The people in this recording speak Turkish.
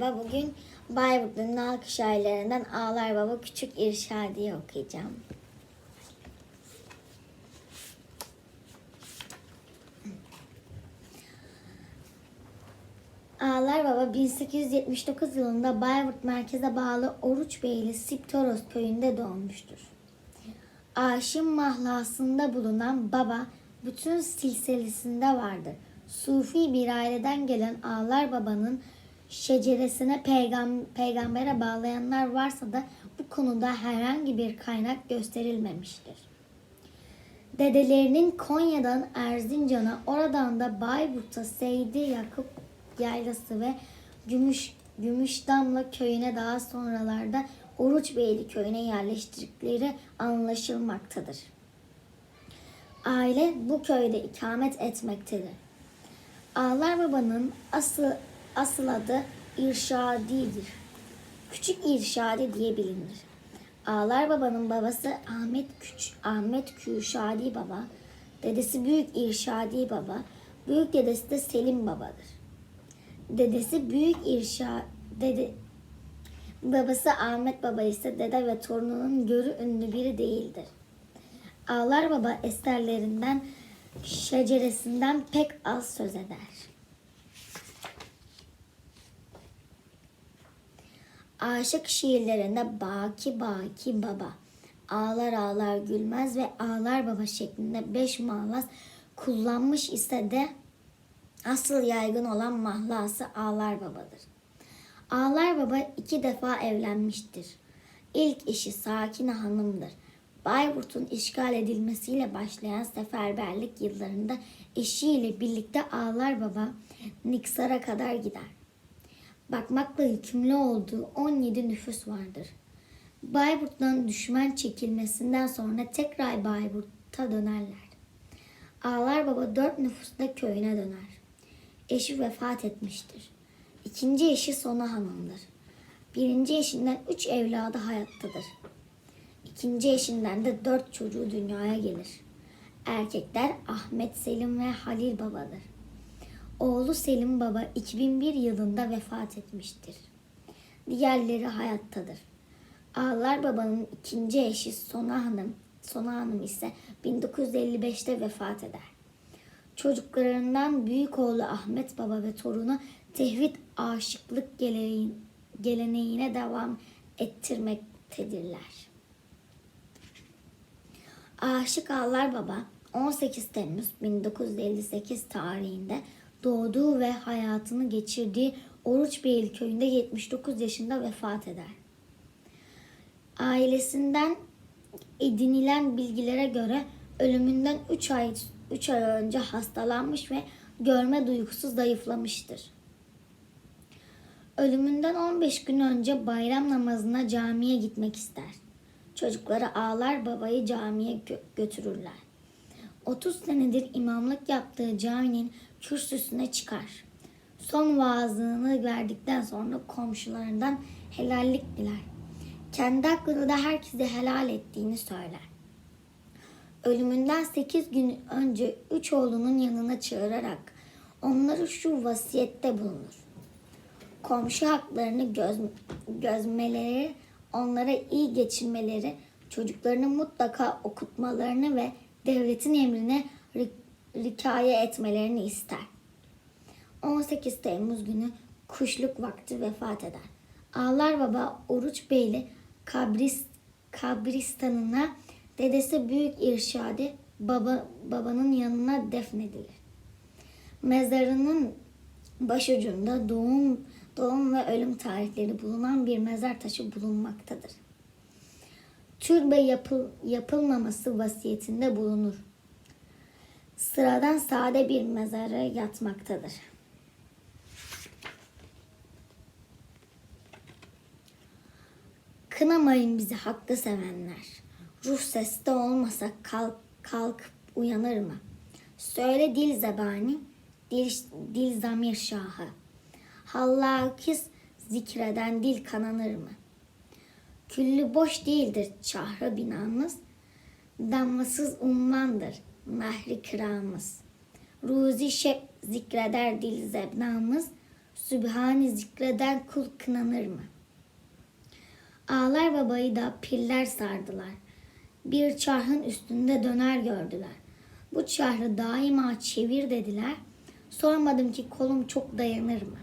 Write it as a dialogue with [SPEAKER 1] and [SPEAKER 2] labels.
[SPEAKER 1] merhaba. Bugün Bayburt'un Nalkış şairlerinden Ağlar Baba Küçük İrşadiye okuyacağım. Ağlar Baba 1879 yılında Bayburt merkeze bağlı Oruçbeyli Siptoros köyünde doğmuştur. Aşım mahlasında bulunan baba bütün silsilesinde vardır. Sufi bir aileden gelen Ağlar Baba'nın şeceresine peygam peygambere bağlayanlar varsa da bu konuda herhangi bir kaynak gösterilmemiştir. Dedelerinin Konya'dan Erzincan'a, oradan da Bayburt'a Seydi Yakup Yaylası ve Gümüş Gümüşdamla köyüne daha sonralarda Oruçbeyli köyüne yerleştirdikleri anlaşılmaktadır. Aile bu köyde ikamet etmektedir. Ağlar Baba'nın asıl, asıl adı İrşadi'dir. Küçük İrşadi diye bilinir. Ağlar Baba'nın babası Ahmet Küç Ahmet Küşadi Baba, dedesi Büyük İrşadi Baba, büyük dedesi de Selim Baba'dır. Dedesi Büyük İrşa dede babası Ahmet Baba ise dede ve torununun görü ünlü biri değildir. Ağlar Baba eserlerinden şeceresinden pek az söz eder. Aşık şiirlerinde Baki Baki Baba, Ağlar Ağlar Gülmez ve Ağlar Baba şeklinde beş mahlas kullanmış ise de asıl yaygın olan mahlası Ağlar Baba'dır. Ağlar Baba iki defa evlenmiştir. İlk eşi Sakine Hanım'dır. Bayburt'un işgal edilmesiyle başlayan seferberlik yıllarında eşiyle birlikte Ağlar Baba Niksar'a kadar gider. Bakmakla yükümlü olduğu 17 nüfus vardır. Bayburt'tan düşman çekilmesinden sonra tekrar Bayburt'a dönerler. Ağlar Baba dört nüfusla köyüne döner. Eşi vefat etmiştir. İkinci eşi Sona Hanım'dır. Birinci eşinden üç evladı hayattadır. İkinci eşinden de dört çocuğu dünyaya gelir. Erkekler Ahmet Selim ve Halil Baba'dır. Oğlu Selim Baba 2001 yılında vefat etmiştir. Diğerleri hayattadır. Ağlar Baba'nın ikinci eşi Sona Hanım, Sona Hanım ise 1955'te vefat eder. Çocuklarından büyük oğlu Ahmet Baba ve torunu tevhid aşıklık geleneği- geleneğine devam ettirmektedirler. Aşık Ağlar Baba 18 Temmuz 1958 tarihinde doğduğu ve hayatını geçirdiği Oruçbeyli köyünde 79 yaşında vefat eder. Ailesinden edinilen bilgilere göre ölümünden 3 ay 3 ay önce hastalanmış ve görme duygusu zayıflamıştır. Ölümünden 15 gün önce bayram namazına camiye gitmek ister. Çocukları ağlar babayı camiye gö- götürürler. 30 senedir imamlık yaptığı caminin kürsüsüne çıkar. Son vaazını verdikten sonra komşularından helallik diler. Kendi hakkında da herkese helal ettiğini söyler. Ölümünden 8 gün önce üç oğlunun yanına çağırarak onları şu vasiyette bulunur. Komşu haklarını göz, gözmeleri, onlara iyi geçinmeleri, çocuklarını mutlaka okutmalarını ve devletin emrine ri- rikaye etmelerini ister. 18 Temmuz günü kuşluk vakti vefat eder. Ağlar Baba Oruç Beyli kabris, kabristanına dedesi Büyük İrşadi baba, babanın yanına defnedilir. Mezarının başucunda doğum, doğum ve ölüm tarihleri bulunan bir mezar taşı bulunmaktadır. Türbe yapıl, yapılmaması vasiyetinde bulunur. Sıradan sade bir mezara yatmaktadır. Kınamayın bizi hakkı sevenler. Ruh seste olmasa kalk, kalkıp uyanır mı? Söyle dil zebani, dil, dil zamir şahı. Hallakis zikreden dil kananır mı? Küllü boş değildir çahra binamız, damlasız ummandır nahri kiramız. Ruzi şep zikreder dil zebnamız, Sübhane zikreden kul kınanır mı? Ağlar babayı da piller sardılar. Bir çarhın üstünde döner gördüler. Bu çarhı daima çevir dediler. Sormadım ki kolum çok dayanır mı?